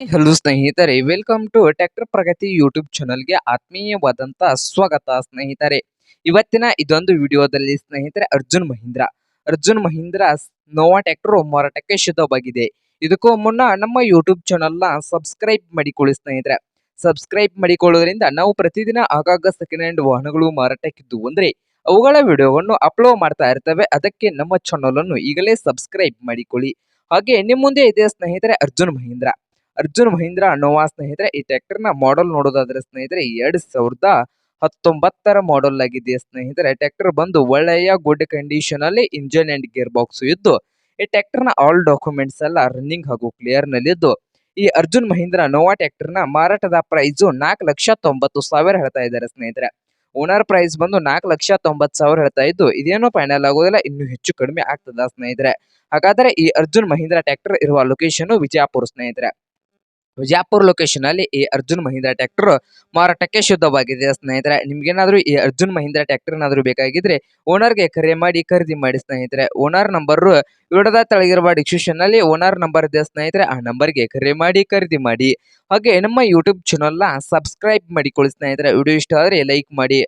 Hello ಸ್ನೇಹಿತರೆ welcome to tractor Pragati YouTube ಚಾನಲ್ಗೆ ಆತ್ಮೀಯವಾದಂತಹ ಸ್ವಾಗತ ಸ್ನೇಹಿತರೆ. ಇವತ್ತಿನ ಇದೊಂದು ವಿಡಿಯೋದಲ್ಲಿ ಸ್ನೇಹಿತರೆ ಅರ್ಜುನ್ ಮಹೀಂದ್ರ. ಅರ್ಜುನ್ ಮಹೀಂದ್ರ ನೋವಾ ಟ್ರ್ಯಾಕ್ಟರ್ ಮಾರಾಟಕ್ಕೆ ಶುದ್ಧವಾಗಿದೆ. ಇದಕ್ಕೂ ಮುನ್ನ ನಮ್ಮ ಯೂಟ್ಯೂಬ್ ಚಾನಲ್ನ ಸಬ್ಸ್ಕ್ರೈಬ್ ಮಾಡಿಕೊಳ್ಳಿ ಸ್ನೇಹಿತರೆ. ಸಬ್ಸ್ಕ್ರೈಬ್ ಮಾಡಿಕೊಳ್ಳೋದ್ರಿಂದ ನಾವು ಪ್ರತಿದಿನ ಆಗಾಗ ಸೆಕೆಂಡ್ ಹ್ಯಾಂಡ್ ವಾಹನಗಳು ಮಾರಾಟಕ್ಕಿದ್ದು ಅಂದ್ರೆ, ಅವುಗಳ ವಿಡಿಯೋವನ್ನು ಅಪ್ಲೋಡ್ ಮಾಡ್ತಾ ಇರ್ತವೆ. ಅದಕ್ಕೆ ನಮ್ಮ ಚಾನಲ್ ಅನ್ನು ಈಗಲೇ ಸಬ್ಸ್ಕ್ರೈಬ್ ಮಾಡಿಕೊಳ್ಳಿ. ಹಾಗೆ ನಿಮ್ಮ ಮುಂದೆ ಇದೆ ಸ್ನೇಹಿತರೆ ಅರ್ಜುನ್ ಮಹೀಂದ್ರ. ಅರ್ಜುನ್ ಮಹೀಂದ್ರ ನೋವಾ ಸ್ನೇಹಿತರೆ, ಈ ಟ್ರ್ಯಾಕ್ಟರ್ನ ಮಾಡೆಲ್ ನೋಡೋದಾದ್ರೆ ಸ್ನೇಹಿತರೆ, ಎರಡ್ ಸಾವಿರದ ಹತ್ತೊಂಬತ್ತರ ಮಾಡಲ್ ಆಗಿದೆ ಸ್ನೇಹಿತರೆ. ಟ್ರ್ಯಾಕ್ಟರ್ ಬಂದು ಒಳ್ಳೆಯ ಗುಡ್ ಕಂಡೀಷನ್ ಅಲ್ಲಿ ಇಂಜಿನ್ ಅಂಡ್ ಗೇರ್ ಬಾಕ್ಸ್ ಇದ್ದು, ಈ ಟ್ರ್ಯಾಕ್ಟರ್ನ ಆಲ್ ಡಾಕ್ಯುಮೆಂಟ್ಸ್ ಎಲ್ಲ ರನ್ನಿಂಗ್ ಹಾಗೂ ಕ್ಲಿಯರ್ ನಲ್ಲಿದ್ದು, ಈ ಅರ್ಜುನ್ ಮಹೀಂದ್ರ ನೋವಾ ಟ್ರ್ಯಾಕ್ಟರ್ನ ಮಾರಾಟದ ಪ್ರೈಸ್ ನಾಲ್ಕು ಲಕ್ಷ ತೊಂಬತ್ತು ಸಾವಿರ ಹೇಳ್ತಾ ಇದ್ದಾರೆ ಸ್ನೇಹಿತರೆ. ಓನರ್ ಪ್ರೈಸ್ ಬಂದು ನಾಲ್ಕು ಲಕ್ಷ ತೊಂಬತ್ತು ಸಾವಿರ ಹೇಳ್ತಾ ಇದ್ದು, ಇದೇನೋ ಫೈನಲ್ ಆಗೋದಿಲ್ಲ ಇನ್ನು ಹೆಚ್ಚು ಕಡಿಮೆ ಆಗ್ತದ ಸ್ನೇಹಿತರೆ. ಹಾಗಾದ್ರೆ ಈ ಅರ್ಜುನ್ ಮಹೀಂದ್ರ ಟ್ರ್ಯಾಕ್ಟರ್ ಇರುವ ಲೊಕೇಶನ್ ವಿಜಯಪುರ ಸ್ನೇಹಿತರೆ. ವಿಜಯಪುರ ಲೊಕೇಶನ್ ಅಲ್ಲಿ ಈ ಅರ್ಜುನ್ ಮಹೀಂದ್ರ ಟ್ರ್ಯಾಕ್ಟರ್ ಮಾರಾಟಕ್ಕೆ ಶುದ್ಧವಾಗಿದೆ. ಸ್ನೇಹಿತರೆ, ನಿಮ್ಗೇನಾದ್ರೂ ಈ ಅರ್ಜುನ್ ಮಹೀಂದ್ರ ಟ್ರ್ಯಾಕ್ಟರ್ ಏನಾದರೂ ಬೇಕಾಗಿದ್ರೆ ಓನರ್ಗೆ ಕರೆ ಮಾಡಿ, ಖರೀದಿ ಮಾಡಿ ಸ್ನೇಹಿತರೆ. ಓನರ್ ನಂಬರ್ ವಿಡಿಯೋದ ತಳಗಿರುವ ಡಿಸ್ಕ್ರಿಪ್ಷನ್ನಲ್ಲಿ ಓನರ್ ನಂಬರ್ ಇದೆ ಸ್ನೇಹಿತರೆ. ಆ ನಂಬರ್ಗೆ ಕರೆ ಮಾಡಿ, ಖರೀದಿ ಮಾಡಿ. ಹಾಗೆ ನಮ್ಮ ಯೂಟ್ಯೂಬ್ ಚಾನಲ್ನ ಸಬ್ಸ್ಕ್ರೈಬ್ ಮಾಡಿಕೊಳ್ಳಿ ಸ್ನೇಹಿತರೆ. ವಿಡಿಯೋ ಇಷ್ಟ ಆದರೆ ಲೈಕ್ ಮಾಡಿ.